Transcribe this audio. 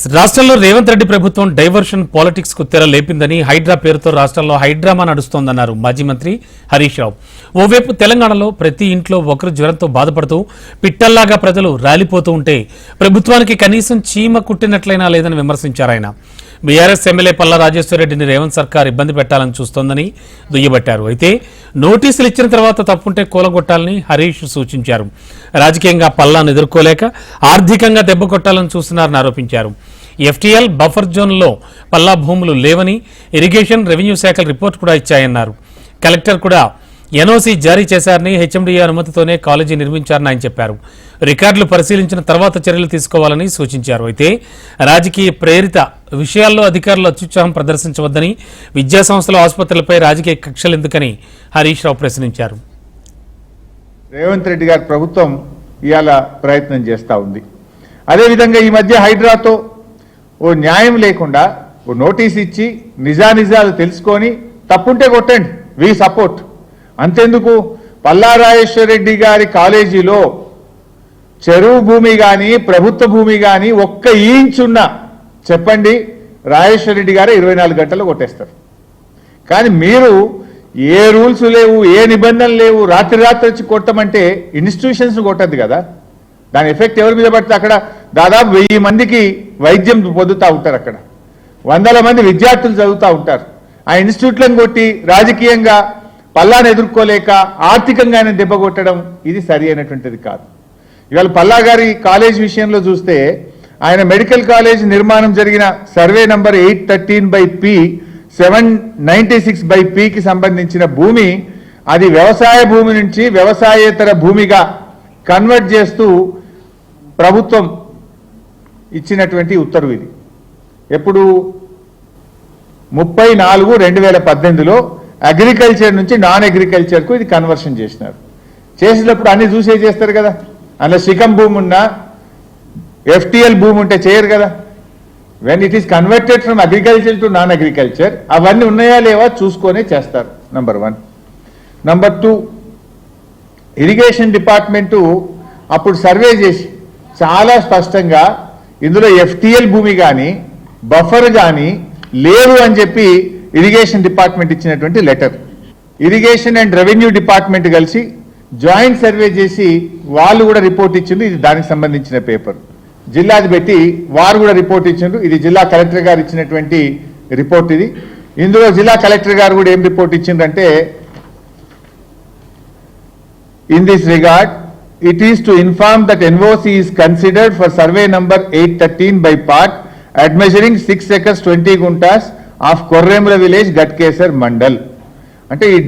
Yes రాష్ట్రంలో రేవంత్ రెడ్డి ప్రభుత్వం diversion పాలిటిక్స్కు తెర లేపిందని హైడ్రా పేరుతో రాష్ట్రంలో హైడ్రామా నడుస్తోందన్నారు మాజీ మంత్రి హరీష్ రావు. ఓవైపు తెలంగాణలో ప్రతి ఇంట్లో ఒకరు జ్వరంతో బాధపడుతూ పిట్టల్లాగా ప్రజలు రాలిపోతూ ఉంటే ప్రభుత్వానికి కనీసం చీమ కుట్టినట్లయినా లేదని విమర్శించారు ఆయన. బీఆర్ఎస్ ఎమ్మెల్యే పల్లా రాజేశ్వరరెడ్డిని రేవంత్ సర్కార్ ఇబ్బంది పెట్టాలని చూస్తోందని దుయ్యబట్టారు. అయితే నోటీసులు ఇచ్చిన తర్వాత తప్పుంటే కూలగొట్టాలని హరీష్ సూచించారు. రాజకీయంగా పల్లాను ఎదుర్కోలేక ఆర్థికంగా దెబ్బ కొట్టాలని చూస్తున్నారని ఆరోపించారు. ఎఫ్టీఎల్ బఫర్ జోన్లో పల్లా భూములు లేవని ఇరిగేషన్ రెవెన్యూ శాఖలు రిపోర్ట్ కూడా ఇచ్చాయన్నారు. కలెక్టర్ కూడా ఎన్ఓసీ జారీ చేశారని హెచ్ఎండిఏ అనుమతితోనే కాలేజీ నిర్మించారని ఆయన చెప్పారు. రికార్డులు పరిశీలించిన తర్వాత చర్యలు తీసుకోవాలని సూచించారు. అయితే రాజకీయ ప్రేరిత విషయాల్లో అధికారులు అత్యుత్సాహం ప్రదర్శించవద్దని విద్యాసంస్థల ఆసుపత్రులపై రాజకీయ కక్షలు ఎందుకని హరీష్ రావు ప్రశ్నించారు. రేవంత్ రెడ్డి గారి ప్రభుత్వం ఇవాళ ప్రయత్నం చేస్తూ ఉంది. అదేవిధంగా ఈ మధ్య హైడ్రాతో ఓ న్యాయం లేకుండా ఓ నోటీస్ ఇచ్చి నిజానిజాలు తెలుసుకొని తప్పుంటే కొట్టండి. We support. అంతెందుకు? పల్లారాజేశ్వరరెడ్డి గారి కాలేజీలో చెరువు భూమి కానీ ప్రభుత్వ భూమి కానీ ఒక్క ఇంచ్ చెప్పండి రాజేశ్వర రెడ్డి గారు ఇరవై నాలుగు గంటలు కొట్టేస్తారు. కానీ మీరు ఏ రూల్స్ లేవు ఏ నిబంధనలు లేవు రాత్రి రాత్రి వచ్చి కొట్టమంటే ఇన్స్టిట్యూషన్స్ కొట్టద్దు కదా? దాని ఎఫెక్ట్ ఎవరి మీద పడితే అక్కడ? దాదాపు వెయ్యి మందికి వైద్యం పొందుతూ ఉంటారు అక్కడ. వందల మంది విద్యార్థులు చదువుతూ ఉంటారు. ఆ ఇన్స్టిట్యూట్లను కొట్టి రాజకీయంగా పల్లాను ఎదుర్కోలేక ఆర్థికంగా ఆయన దెబ్బ కొట్టడం ఇది సరి అయినటువంటిది కాదు. ఇవాళ పల్లా గారి కాలేజ్ విషయంలో చూస్తే ఆయన మెడికల్ కాలేజ్ నిర్మాణం జరిగిన survey number eight thirteen by P seven ninety six by పికి సంబంధించిన భూమి అది వ్యవసాయ భూమి నుంచి వ్యవసాయేతర భూమిగా కన్వర్ట్ చేస్తూ ప్రభుత్వం ఇచ్చినటువంటి ఉత్తర్వు ఇది. ఎప్పుడు? ముప్పై నాలుగు రెండు వేల పద్దెనిమిదిలో అగ్రికల్చర్ నుంచి నాన్ అగ్రికల్చర్కు ఇది కన్వర్షన్ చేసినారు. చేసినప్పుడు అన్ని చూసే చేస్తారు కదా. అందులో శిఖం భూమి ఉన్నా ఎఫ్టిఎల్ భూమి ఉంటే చేయరు కదా. When it is converted from agriculture to non agriculture అవన్నీ ఉన్నాయా లేవా చూసుకొనే చేస్తారు number one number two irrigation department అప్పుడు సర్వే చేసి చాలా స్పష్టంగా ఇందులో ఎఫ్టిఎల్ భూమి కానీ బఫర్ కానీ లేరు అని చెప్పి ఇరిగేషన్ డిపార్ట్మెంట్ ఇచ్చినటువంటి letter. Irrigation and revenue department కలిసి జాయింట్ సర్వే చేసి వాళ్ళు కూడా రిపోర్ట్ ఇచ్చిండ్రు ఇది దానికి సంబంధించిన పేపర్. జిల్లాది పెట్టి వారు కూడా రిపోర్ట్ ఇచ్చిండ్రు ఇది జిల్లా కలెక్టర్ గారు ఇచ్చినటువంటి రిపోర్ట్ ఇది. ఇందులో జిల్లా కలెక్టర్ గారు కూడా ఏం report ఇచ్చిండ్రంటే in this regard it is to inform that NOC is considered for survey number 813 by part at measuring 6 acres 20 guntas of Korremla village, Gatkesar Mandal. అంటే ఈ